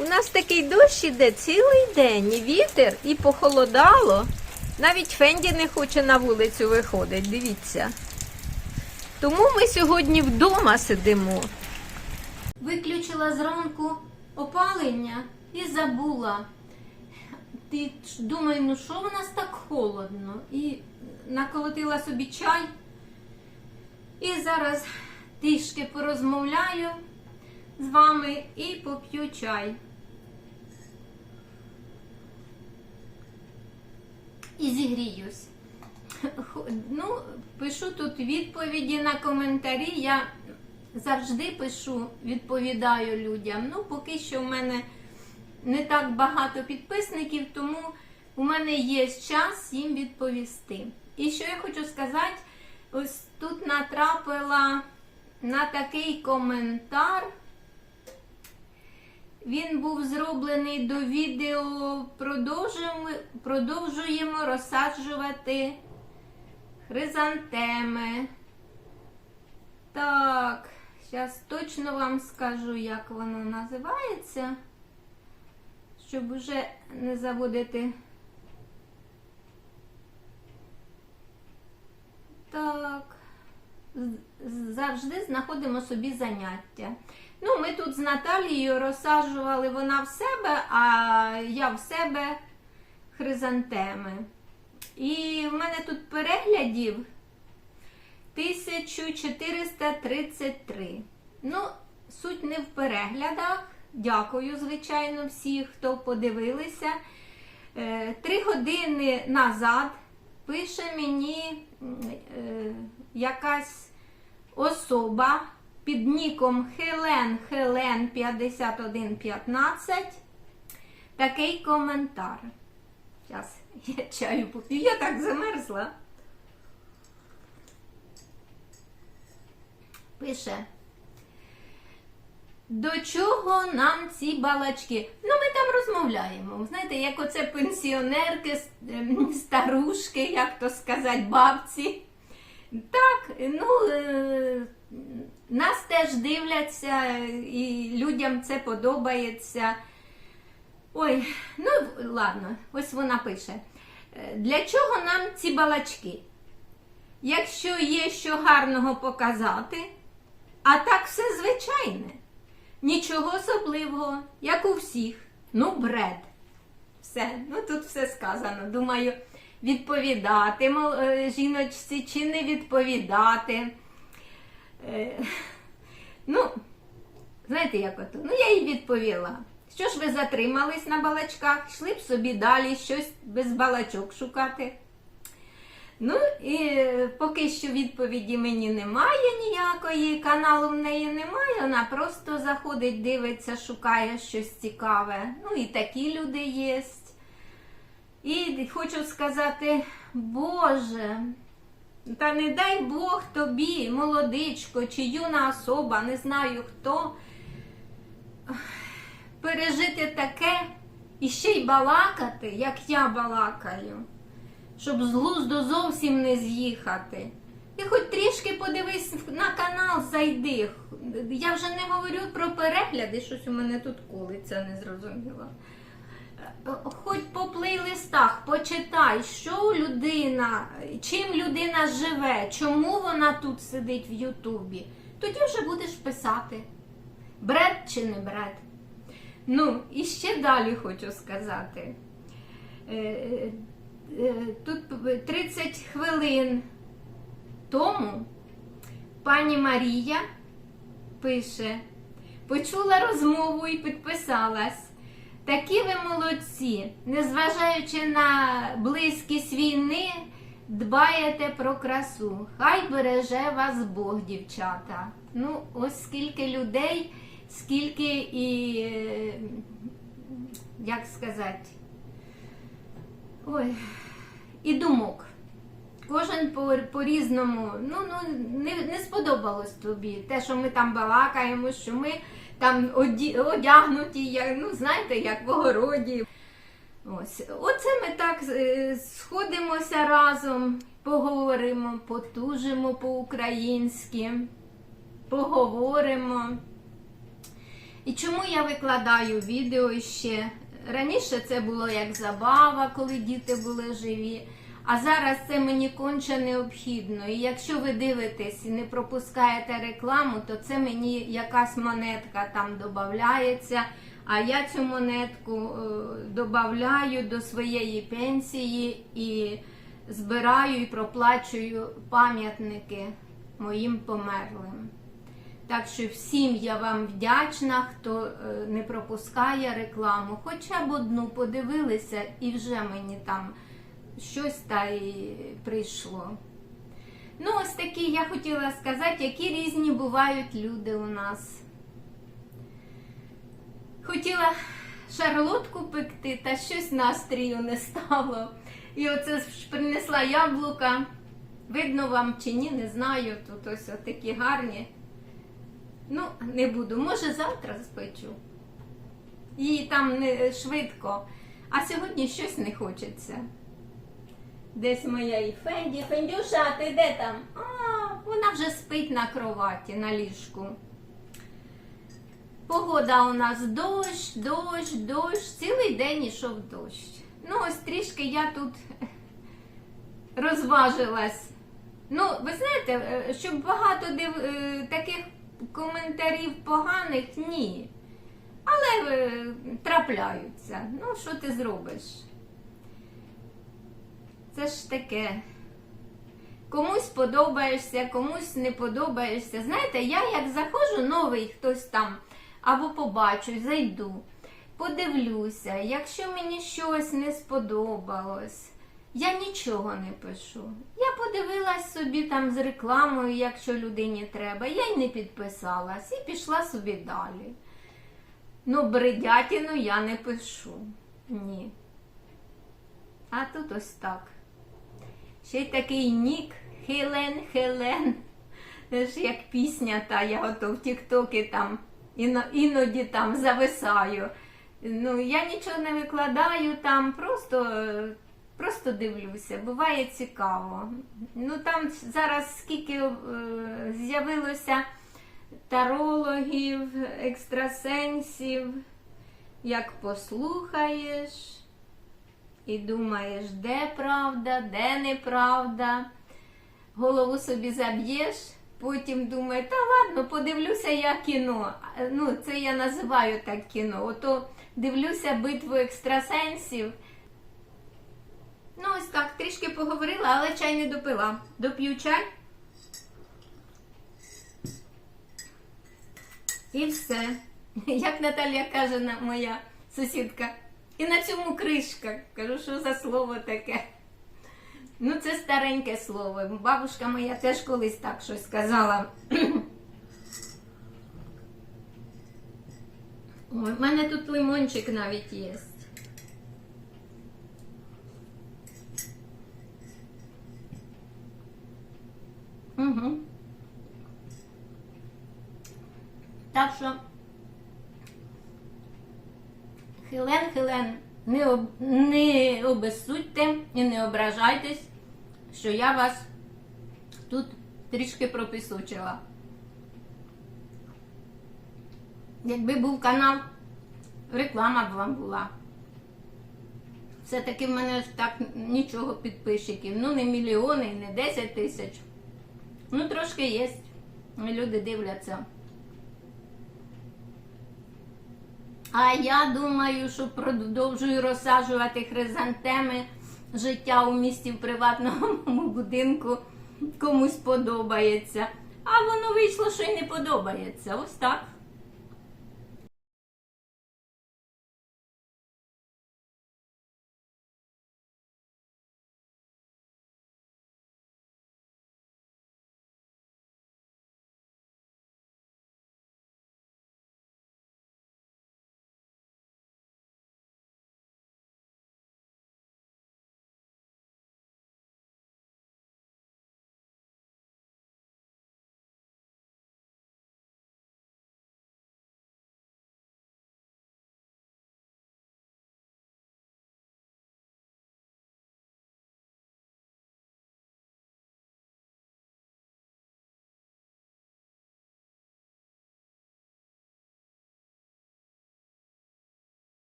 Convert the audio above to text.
У нас такий дощ іде цілий день, і вітер, і похолодало. Навіть Фенді не хоче на вулицю виходить, дивіться. Тому ми сьогодні вдома сидимо. Виключила зранку опалення і забула. Ти думаю, ну що в нас так холодно? І наколотила собі чай. І зараз трішки порозмовляю з вами і поп'ю чай. І зігріюсь. Ну, пишу тут відповіді на коментарі. Я завжди пишу, відповідаю людям. Ну, поки що в мене не так багато підписників, тому у мене є час їм відповісти. І що я хочу сказати, ось тут натрапила на такий коментар. Він був зроблений до відео. Продовжуємо, розсаджувати хризантеми. Так, зараз точно вам скажу, як воно називається, щоб уже не заводити. Так, завжди знаходимо собі заняття. Ну, ми тут з Наталією розсаджували вона в себе, а я в себе хризантеми. І в мене тут переглядів 1433. Ну, суть не в переглядах. Дякую, звичайно, всіх, хто подивилися. Е, Три години назад пише мені е, якась особа під ніком Хелен Хелен 5115 такий коментар. Зараз я чаю поп'ю. Я так замерзла. Пише. До чого нам ці балачки? Ну, ми там розмовляємо. Знаєте, як оце пенсіонерки, ем, старушки, як то сказати, бабці. Так, ну, е, нас теж дивляться, і людям це подобається. Ой, ну ладно, ось вона пише. Е, Для чого нам ці балачки? Якщо є що гарного показати, а так все звичайне. Нічого особливого, як у всіх. Ну, бред. Все, ну тут все сказано. Думаю, відповідати е, жіночці чи не відповідати. Е, ну, знаєте, як ото? Ну, я їй відповіла. Що ж ви затримались на балачках? Йшли б собі далі щось без балачок шукати. Ну, і е, поки що відповіді мені немає ніякої, каналу в неї немає, вона просто заходить, дивиться, шукає щось цікаве. Ну, і такі люди є. І хочу сказати, Боже, та не дай Бог тобі, молодичко чи юна особа, не знаю хто, пережити таке і ще й балакати, як я балакаю щоб з глузду зовсім не з'їхати. Ти хоч трішки подивись на канал, зайди. Я вже не говорю про перегляди, щось у мене тут колиться, не зрозуміло. Е, Хоч по плейлистах почитай, що людина, чим людина живе, чому вона тут сидить в Ютубі. Тоді вже будеш писати. Бред чи не бред. Ну, і ще далі хочу сказати. Е, е, Тут 30 хвилин тому пані Марія пише, почула розмову і підписалась. Такі ви молодці, незважаючи на близькість війни, дбаєте про красу. Хай береже вас Бог, дівчата. Ну, ось скільки людей, скільки і, е, як сказати, ой, і думок. Кожен по- по-різному. Ну, ну не, не сподобалось тобі те, що ми там балакаємо, що ми там одягнуті, як, ну, знаєте, як в огороді. Ось. Оце ми так е, сходимося разом, поговоримо, потужимо по-українськи, поговоримо. І чому я викладаю відео ще? Раніше це було як забава, коли діти були живі. А зараз це мені конче необхідно. І якщо ви дивитесь і не пропускаєте рекламу, то це мені якась монетка там додається. А я цю монетку е, додаю до своєї пенсії і збираю і проплачую пам'ятники моїм померлим. Так що всім я вам вдячна, хто е, не пропускає рекламу. Хоча б одну подивилися, і вже мені там щось та й прийшло. Ну, ось такі я хотіла сказати, які різні бувають люди у нас. Хотіла шарлотку пекти, та щось настрію не стало. І оце ж принесла яблука. Видно вам чи ні, не знаю. Тут ось такі гарні. Ну, не буду. Може, завтра спечу. Її там не швидко. А сьогодні щось не хочеться. Десь моя і Фенді. Фендюша, ти де там? А, вона вже спить на кроваті, на ліжку. Погода у нас дощ, дощ, дощ. Цілий день ішов дощ. Ну, ось трішки я тут розважилась. Ну, ви знаєте, е, щоб багато див... е, таких коментарів поганих, ні. Але е, трапляються. Ну, що ти зробиш? Це ж таке. Комусь подобаєшся, комусь не подобаєшся. Знаєте, я як заходжу, новий хтось там, або побачу, зайду, подивлюся. Якщо мені щось не сподобалось, я нічого не пишу. Я подивилась собі там з рекламою, якщо людині треба, я й не підписалась і пішла собі далі. Ну, бредятину я не пишу. Ні. А тут ось так. Ще й такий нік Хелен Хелен. Це ж як пісня та я ото в Тіктокі там іноді там зависаю. Ну, я нічого не викладаю там, просто, просто дивлюся, буває цікаво. Ну там зараз скільки е, з'явилося тарологів, екстрасенсів, як послухаєш. І думаєш, де правда, де неправда. Голову собі заб'єш, потім думаєш, та ладно, подивлюся я кіно. Ну, це я називаю так кіно. Ото дивлюся битву екстрасенсів. Ну, ось так, трішки поговорила, але чай не допила. Доп'ю чай. І все. Як Наталія каже моя сусідка. І на цьому кришка. Кажу, що за слово таке. Ну, це стареньке слово. Бабушка моя теж колись так щось сказала. Ой, в мене тут лимончик навіть є. Угу. Так що. Хелен, Хелен, не, об, не обезсудьте і не ображайтесь, що я вас тут трішки пропісочила. Якби був канал, реклама б вам була. Все-таки в мене так нічого підписчиків. Ну, не мільйони, не 10 тисяч. Ну, трошки є. Люди дивляться. А я думаю, що продовжую розсаджувати хризантеми життя у місті в приватному будинку комусь подобається. А воно вийшло, що й не подобається. Ось так.